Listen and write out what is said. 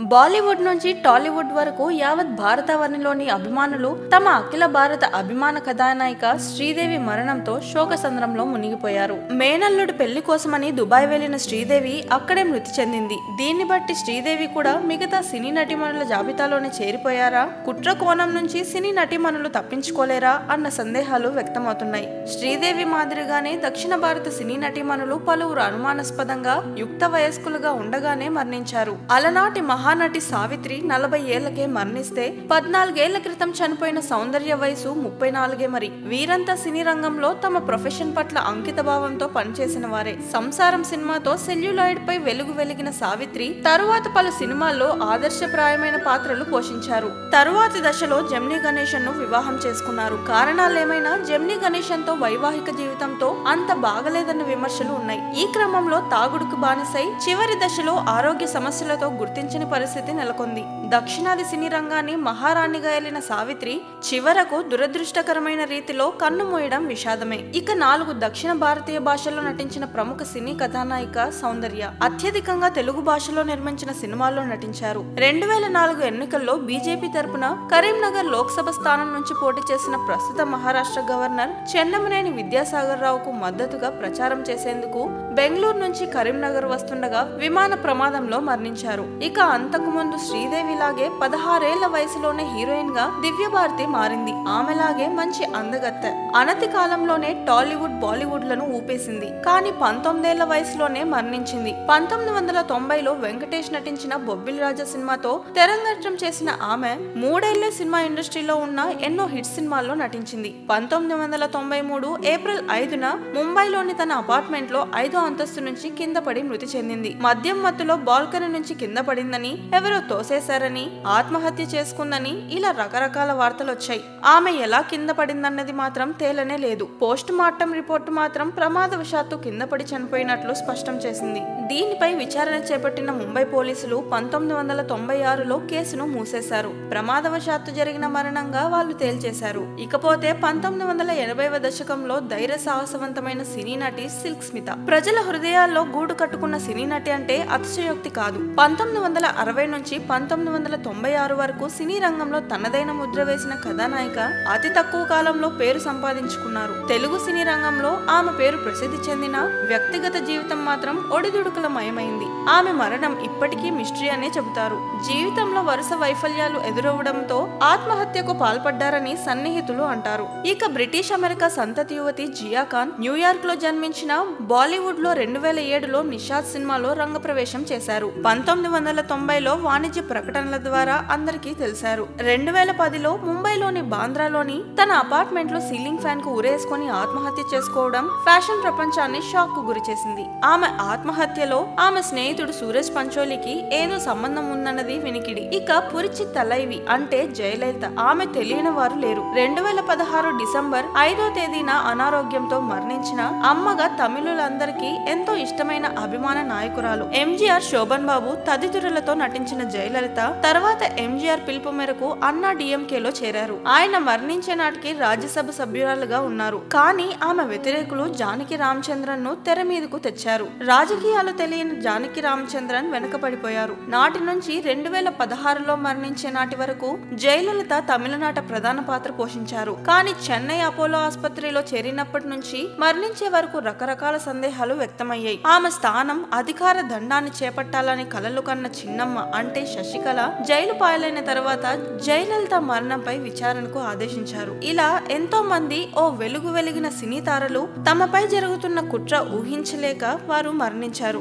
బాలీవుడ్ నుంచి టాలీవుడ్ వరకు యావత్ భారతావనిలోని అభిమానులు తమ అఖిల భారత అభిమాన కథానాయిక శ్రీదేవి మరణంతో శోకసంద్రంలో మునిగిపోయారు. మేనల్లుడి పెళ్ళి కోసమని దుబాయ్ వెళ్ళిన శ్రీదేవి అక్కడే మృతి చెందింది. దీన్ని బట్టి శ్రీదేవి కూడా మిగతా సినీ నటిమణుల జాబితాలోనే చేరిపోయారా? కుట్ర కోణం నుంచి సినీ నటీమణులు తప్పించుకోలేరా? అన్న సందేహాలు వ్యక్తమవుతున్నాయి. శ్రీదేవి మాదిరిగానే దక్షిణ భారత సినీ నటీమణులు పలువురు అనుమానాస్పదంగా యుక్త వయస్కులుగా ఉండగానే మరణించారు. అలనాటి మహా మహానటి సావిత్రి నలభై ఏళ్ళకే మరణిస్తే పద్నాలుగేళ్ళ క్రితం చనిపోయిన సౌందర్య వయసు ముప్పై నాలుగే మరి. వీరంతా సినీ రంగంలో తమ ప్రొఫెషన్ పట్ల అంకిత భావంతో పనిచేసిన వారే. సంసారం సినిమాతో సెల్యులాయిడ్ పై వెలుగు వెలిగిన సావిత్రి తరువాత పలు సినిమాల్లో ఆదర్శప్రాయమైన పాత్రలు పోషించారు. తరువాతి దశలో జమ్ని గణేశన్ను వివాహం చేసుకున్నారు. కారణాలేమైనా జమ్ని గణేశన్తో వైవాహిక జీవితంతో అంత బాగలేదన్న విమర్శలు ఉన్నాయి. ఈ క్రమంలో తాగుడుకు బానిసై చివరి దశలో ఆరోగ్య సమస్యలతో గుర్తించని పరిస్థితి నెలకొంది. దక్షిణాది సినీ రంగాన్ని మహారాణిగా ఏలిన సావిత్రి చివరకు దురదృష్టకరమైన రీతిలో కన్ను మూయడం విషాదమే. ఇక నాలుగు దక్షిణ భారతీయ భాషల్లో నటించిన ప్రముఖ సినీ కథానాయిక సౌందర్య అత్యధికంగా తెలుగు భాషలో నిర్మించిన సినిమాల్లో నటించారు. రెండు వేల నాలుగు ఎన్నికల్లో బీజేపీ తరపున కరీంనగర్ లోక్సభ స్థానం నుంచి పోటీ చేసిన ప్రస్తుత మహారాష్ట్ర గవర్నర్ చెన్నమనేని విద్యాసాగర్ రావుకు మద్దతుగా ప్రచారం చేసేందుకు బెంగళూరు నుంచి కరీంనగర్ వస్తుండగా విమాన ప్రమాదంలో మరణించారు. ఇక అంతకుముందు శ్రీదేవిలాగే పదహారేళ్ళ వయసులోనే హీరోయిన్గా దివ్యభారతి మారింది. ఆమెలాగే మంచి అందగత్తె. అనతి కాలంలోనే టాలీవుడ్ బాలీవుడ్లను ఊపేసింది. కానీ పంతొమ్మిదేళ్ళ వయసులోనే మరణించింది. పంతొమ్మిది వందల తొంభైలో వెంకటేష్ నటించిన బొబ్బిల్ రాజా సినిమాతో తెరంగేట్రం చేసిన ఆమె మూడేళ్ళే సినిమా ఇండస్ట్రీలో ఉన్న ఎన్నో హిట్ సినిమాల్లో నటించింది. పంతొమ్మిది వందల తొంభై మూడు ఏప్రిల్ ఐదున ముంబైలోని తన అపార్ట్మెంట్లో ఐదో అంతస్తు నుంచి కింద పడి మృతి చెందింది. మద్యం మత్తులో బాల్కనీ నుంచి కింద పడిందని ఎవరో తోసేశారని ఆత్మహత్య చేసుకుందని ఇలా రకరకాల వార్తలు వచ్చాయి ఆమె ఎలా కింద పడిందన్నది మాత్రం తేలనే లేదు. పోస్ట్ మార్టం రిపోర్టు మాత్రం ప్రమాదవశాత్తు కింద పడి చనిపోయినట్లు స్పష్టం చేసింది. దీనిపై విచారణ చేపట్టిన ముంబై పోలీసులు పంతొమ్మిది వందల తొంభై ఆరులో కేసును మూసేశారు. ప్రమాదవశాత్తు జరిగిన మరణంగా వాళ్ళు తేల్చేశారు. ఇకపోతే పంతొమ్మిది వందల ఎనభైవ దశకంలో ధైర్య సాహసవంతమైన సినీ నటి సిల్క్ స్మిత. ప్రజల హృదయాల్లో గూడు కట్టుకున్న సినీ నటి అంటే అతిశయోక్తి కాదు. పంతొమ్మిది వందల అరవై నుంచి పంతొమ్మిది వందల తొంభై ఆరు వరకు సినీ రంగంలో తనదైన ముద్ర వేసిన కథానాయిక అతి తక్కువ కాలంలో పేరు సంపాదించుకున్నారు. తెలుగు సినీ రంగంలో ఆమె పేరు ప్రసిద్ధి చెందిన వ్యక్తిగత జీవితం మాత్రం ఒడిదుడుకుల మయమైంది ఆమె మరణం ఇప్పటికీ మిస్టరీ అనే చెబుతారు. జీవితంలో వరుస వైఫల్యాలు ఎదురవడంతో ఆత్మహత్యకు పాల్పడ్డారని సన్నిహితులు అంటారు. ఇక బ్రిటిష్ అమెరికా సంతతి యువతి జియా ఖాన్ న్యూయార్క్లో జన్మించిన బాలీవుడ్లో రెండు వేల ఏడులో నిషాద్ సినిమాలో రంగప్రవేశం చేశారు. పంతొమ్మిది వందల తొంభై తొంభైలో వాణిజ్య ప్రకటనల ద్వారా అందరికీ తెలిసారు. రెండు వేల పదిలో ముంబైలోని బాంద్రాలోని తన అపార్ట్మెంట్లో సీలింగ్ ఫ్యాన్కు ఉరేసుకొని ఆత్మహత్య చేసుకోవడం ఫ్యాషన్ ప్రపంచాన్ని షాక్కు గురిచేసింది ఆమె ఆత్మహత్యలో ఆమె స్నేహితుడు సూరజ్ పంచోలికి ఏదో సంబంధం ఉందన్నది వినికిడి. ఇక పురిచి తలైవి అంటే జయలలిత. ఆమె తెలియని వారు లేరు. రెండు వేల పదహారు డిసెంబర్ ఐదో తేదీన అనారోగ్యంతో మరణించిన అమ్మగా తమిళులందరికీ ఎంతో ఇష్టమైన అభిమాన నాయకురాలు. ఎంజీఆర్ శోభన్ బాబు తదితరులతో నటించిన జయలలిత తర్వాత ఎంజీఆర్ పిలుపు మేరకు అన్నా డిఎంకేలో చేరారు. ఆయన మరణించే నాటికి రాజ్యసభ సభ్యురాలుగా ఉన్నారు. కానీ ఆమె వ్యతిరేకులు జానకి రామచంద్రన్ను తెర మీదకు తెచ్చారు. రాజకీయాలు తెలియని జానకి రామచంద్రన్ వెనకపడిపోయారు నాటి నుంచి రెండు వేల పదహారులో మరణించే నాటి వరకు జయలలిత తమిళనాట ప్రధాన పాత్ర పోషించారు. కానీ చెన్నై అపోలో ఆసుపత్రిలో చేరినప్పటి నుంచి మరణించే వరకు రకరకాల సందేహాలు వ్యక్తమయ్యాయి. ఆమె స్థానం అధికార దండాన్ని చేపట్టాలని కలలు కన్న చిన్న చిన్నమ్మ అంటే శశికళ జైలు పాలైన తర్వాత జయలలిత మరణంపై విచారణకు ఆదేశించారు. ఇలా ఎంతో మంది ఓ వెలుగు వెలిగిన సినీ తారలు తమపై జరుగుతున్న కుట్ర ఊహించలేక వారు మరణించారు.